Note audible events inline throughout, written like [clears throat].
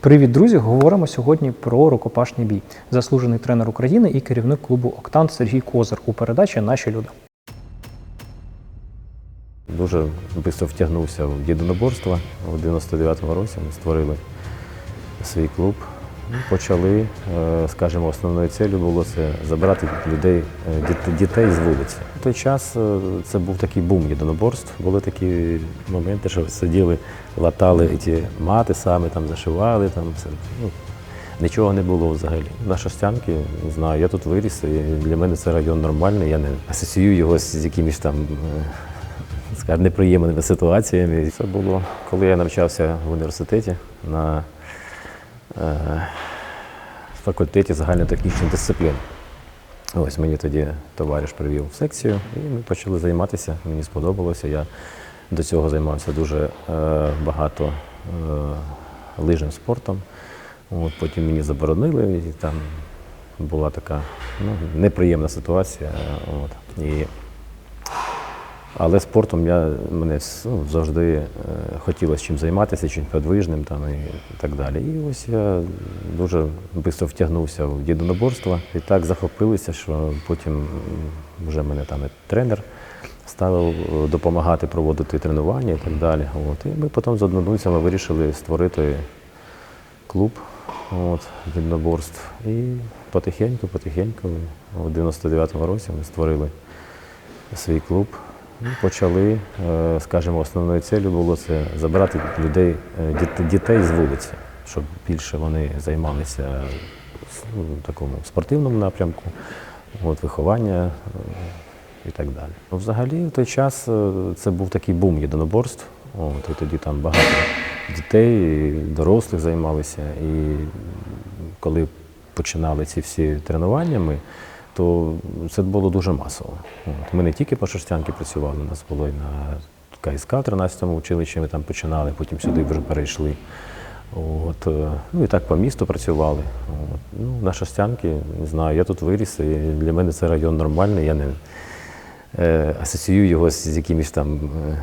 Привіт, друзі! Говоримо сьогодні про рукопашний бій. Заслужений тренер України і керівник клубу Октант Сергій Козир у передачі Наші люди. Дуже швидко втягнувся в єдиноборство. У 99-му році ми створили свій клуб. Почали, е, скажімо, основною цілею було це забирати людей, е, дітей з вулиці. В той час е, це був такий бум єдиноборств. Були такі моменти, що сиділи, латали ті мати саме, там зашивали, там все. Ну, Нічого не було взагалі. На Шостянки, знаю, я тут виріс, і для мене це район нормальний. Я не асоціюю його з якимись там скажімо, неприємними ситуаціями. Це було, коли я навчався в університеті на е, факультеті загальнотехнічних дисциплін. Ось мені тоді товариш привів в секцію, і ми почали займатися. Мені сподобалося. Я до цього займався дуже е, багато е, лижним спортом. От, потім мені заборонили, і там була така ну, неприємна ситуація. От, і але спортом я мене ну, завжди е, хотілося чим займатися, чим подвижним там, і так далі. І ось я дуже швидко втягнувся в єдиноборство і так захопилися, що потім вже мене там і тренер ставив е, допомагати проводити тренування і так далі. От. І ми потім з однодумцями вирішили створити клуб от, єдиноборств. І потихеньку, потихеньку, у 99-му році ми створили свій клуб. Ну, Почали, е, скажімо, основною цілею було це забирати людей, е, дітей з вулиці, щоб більше вони займалися ну, в такому спортивному напрямку, от, виховання е, і так далі. Ну, Взагалі, в той час е, це був такий бум єдиноборств. От, і тоді там багато дітей, дорослих займалися. І коли починали ці всі тренування, ми, то це було дуже масово. От. Ми не тільки по Шерстянки працювали, у нас було і на КСК 13-му училищі, ми там починали, потім сюди вже перейшли. От, е, ну і так по місту працювали. От. Ну, на Шерстянки, не знаю, я тут виріс, і для мене це район нормальний. Я не е, асоціюю його з якимись там. Е,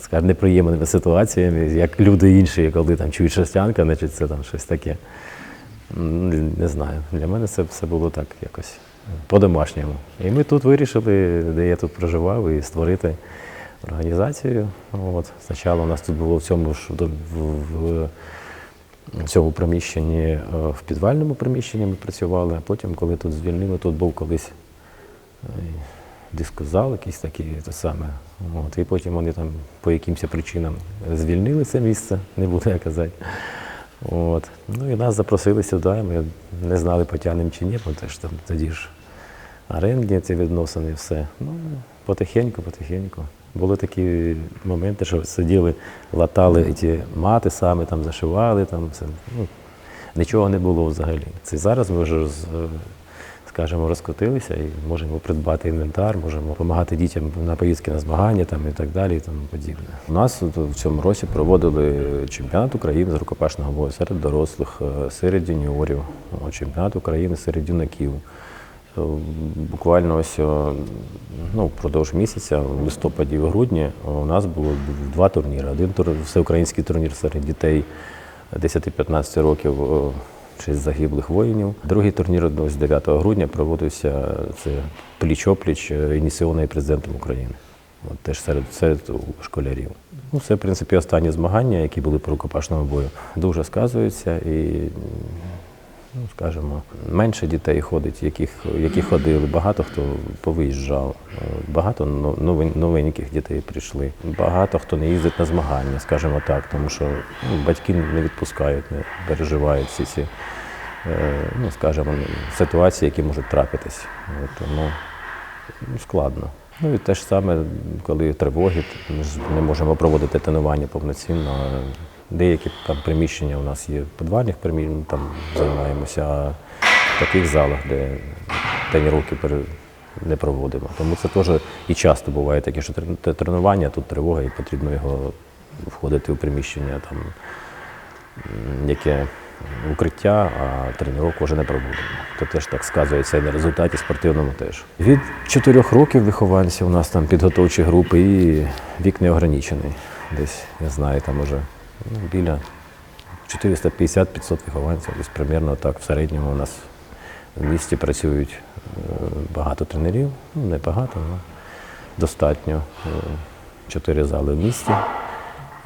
скажімо, неприємними ситуаціями, як люди інші, коли там чують шерстянка, значить це там щось таке. Не знаю. Для мене це все було так якось по-домашньому. І ми тут вирішили, де я тут проживав, і створити організацію. От. Спочатку у нас тут було в цьому ж в, в, в цьому приміщенні, е, в підвальному приміщенні ми працювали, а потім, коли тут звільнили, тут був колись е, дискозал якийсь такий, те саме. От, і потім вони там по якимось причинам звільнили це місце, не буду я казати. От. Ну і нас запросили сюди, ми не знали, потягнемо чи ні, бо теж там тоді ж орендні ці відносини все. Ну, потихеньку, потихеньку. Були такі моменти, що сиділи, латали ті мати саме, там зашивали, там все. Ну, нічого не було взагалі. Це зараз ми вже з- скажімо, розкотилися і можемо придбати інвентар, можемо допомагати дітям на поїздки на змагання там, і так далі, і тому подібне. У нас в цьому році проводили чемпіонат України з рукопашного бою серед дорослих, е, серед юніорів, чемпіонат України серед юнаків. Е, Буквально ось ну, впродовж місяця, в листопаді в грудні, у нас було два турніри. Один всеукраїнський турнір серед дітей 10-15 років честь загиблих воїнів. Другий турнір ось 9 грудня проводився це пліч-опліч е, ініційований президентом України. От теж серед, серед школярів. Ну, це, в принципі, останні змагання, які були по рукопашному бою. Дуже сказуються і, ну, скажімо, менше дітей ходить, яких, які ходили. Багато хто повиїжджав, багато новеньких дітей прийшли. Багато хто не їздить на змагання, скажімо так, тому що ну, батьки не відпускають, не переживають всі ці, е, ну, скажімо, ситуації, які можуть трапитись. Тому ну, складно. Ну і те ж саме, коли тривоги, ми ж не можемо проводити тренування повноцінно. Деякі там приміщення у нас є підвальних приміщеннях, там займаємося, а в таких залах, де тренування не проводимо. Тому це теж і часто буває таке, що тренування, тут тривога, і потрібно його входити у приміщення, там, яке укриття, а тренування вже не проводимо. То теж так сказується і на результаті спортивному теж. Від чотирьох років вихованців у нас там підготовчі групи і вік не ограничений. десь, я знаю, там уже ну, біля 450-500 вихованців, десь примерно так в середньому у нас в місті працюють е, багато тренерів, ну не багато, але достатньо. Е, Чотири зали в місті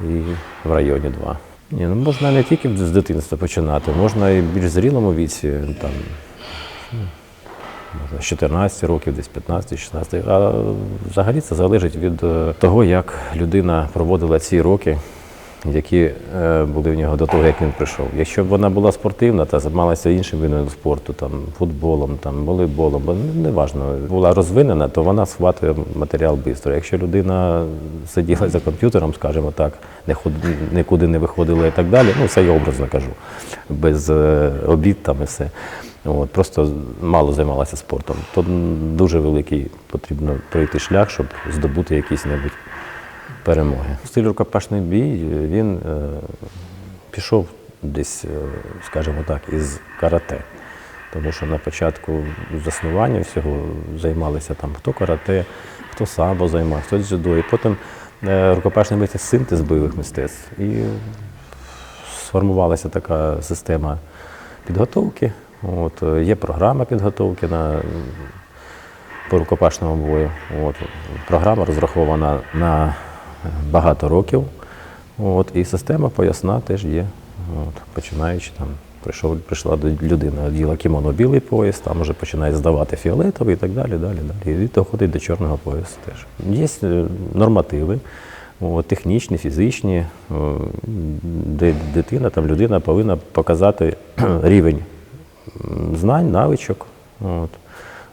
і в районі два. Ні, ну можна не тільки з дитинства починати, можна і в більш зрілому віці, там, ну, можна з 14 років, десь 15-16. А взагалі це залежить від е, того, як людина проводила ці роки, які е, були в нього до того, як він прийшов. Якщо б вона була спортивна та займалася іншим видом спорту, там футболом, там волейболом, бо неважно, була розвинена, то вона схватує матеріал швидко. Якщо людина сиділа за комп'ютером, скажімо так, не ход, нікуди не виходила і так далі, ну це я образно кажу, без е, обід там і все. От, просто мало займалася спортом. То дуже великий потрібно пройти шлях, щоб здобути якісь небудь перемоги. Стиль рукопашний бій він е, пішов десь, е, скажімо так, із карате. Тому що на початку заснування всього займалися там хто карате, хто самбо займав, хто дзюдо. І потім е, рукопашний бій це синтез бойових мистецтв. І сформувалася така система підготовки. От, є програма підготовки на по рукопашному бою. От, програма розрахована на багато років. От, і система поясна теж є. От, починаючи там, прийшов, прийшла до людини, оділа кімоно білий пояс, там вже починає здавати фіолетовий і так далі, далі, далі. І доходить до чорного поясу теж. Є е, нормативи. Технічні, фізичні, е, де дитина, там людина повинна показати [clears throat] рівень знань, навичок, от,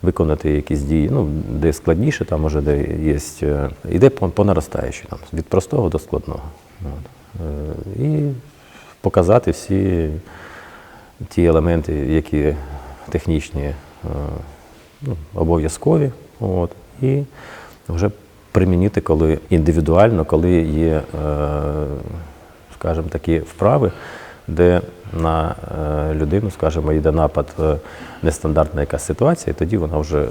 виконати якісь дії, ну, де складніше, там може, де є. е, Іде по, по наростаючій, там, від простого до складного. От. Е, І показати всі ті елементи, які технічні, е, ну, обов'язкові. От, і вже примінити, коли індивідуально, коли є, скажімо, такі вправи, де на е, людину, скажімо, йде напад е, нестандартна якась ситуація, і тоді вона вже е,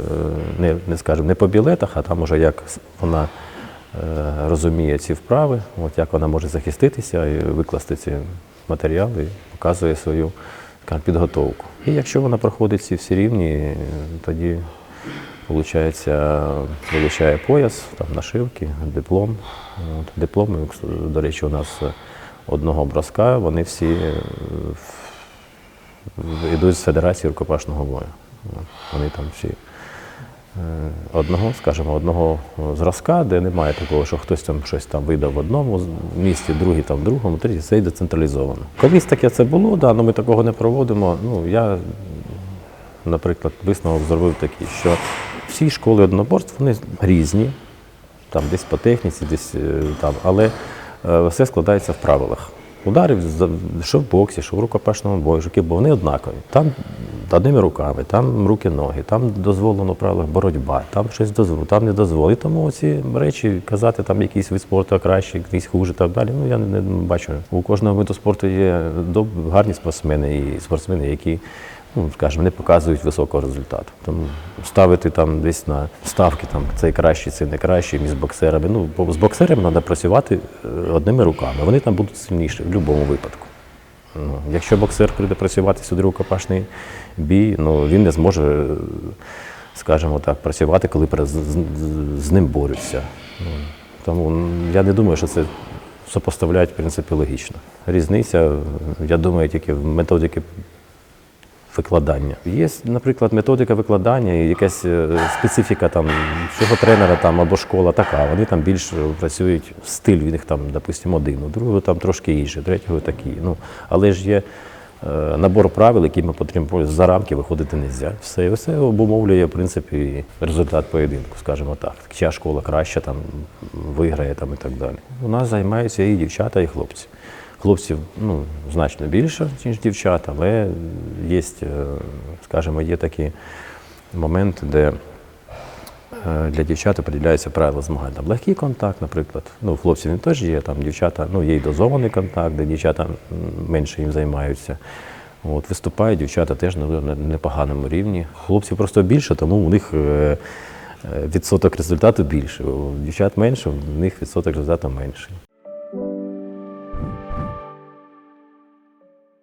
не, не скажімо, не по білетах, а там уже як вона розуміє ці вправи, от як вона може захиститися і викласти ці матеріали, і показує свою скажімо, підготовку. І якщо вона проходить ці всі рівні, тоді Получається, вилучає пояс, там нашивки, диплом. Дипломи, до речі, у нас одного броска, вони всі е, йдуть з Федерації рукопашного бою. Вони там всі е, одного, скажімо, одного зразка, де немає такого, що хтось там щось там видав в одному місті, другий там в другому, третій це йде централізовано. Колись таке це було, да, але ми такого не проводимо. Ну, я наприклад, висновок зробив такий, що всі школи одноборств вони різні, там десь по техніці, десь е, там, але е, все складається в правилах. Ударів, що в боксі, що в рукопашному бою, в вони однакові. Там одними руками, там руки-ноги, там дозволено правилах боротьба, там щось дозволено, там не дозволено. І тому ці речі казати, там якийсь вид спорту краще, якийсь хуже, так далі. Ну я не, не бачу. У кожного виду спорту є гарні спортсмени і спортсмени, які ну, скажімо, не показують високого результату. Тому ставити там десь на ставки, там цей кращий, цей не кращий, між боксерами. Ну, з боксерами треба працювати е, одними руками. Вони там будуть сильніші в будь-якому випадку. Ну, якщо боксер прийде працювати сюди рукопашний бій, ну він не зможе, е, скажімо так, працювати, коли з, з, з ним борються. Ну, тому я не думаю, що це сопоставляють в принципі логічно. Різниця, я думаю, тільки в методики викладання. Є, наприклад, методика викладання якась е, специфіка там цього тренера там або школа така. Вони там більш працюють стиль в них там, допустимо, один, у другого там трошки інший, третього такий. Ну, але ж є е, набор правил, які ми потрібно за рамки виходити не можна. Все, і все обумовлює, в принципі, результат поєдинку, скажімо так. Чия школа краща там виграє там і так далі. У нас займаються і дівчата, і хлопці. Хлопців ну, значно більше, ніж дівчат, але є, е, скажімо, є такі моменти, де е, для дівчат определяються правила змагань. Там легкий контакт, наприклад. Ну, хлопців він теж є, там дівчата, ну, є й дозований контакт, де дівчата менше їм займаються. От, виступають дівчата теж на, непоганому рівні. Хлопців просто більше, тому у них е, відсоток результату більше. У дівчат менше, у них відсоток результату менший.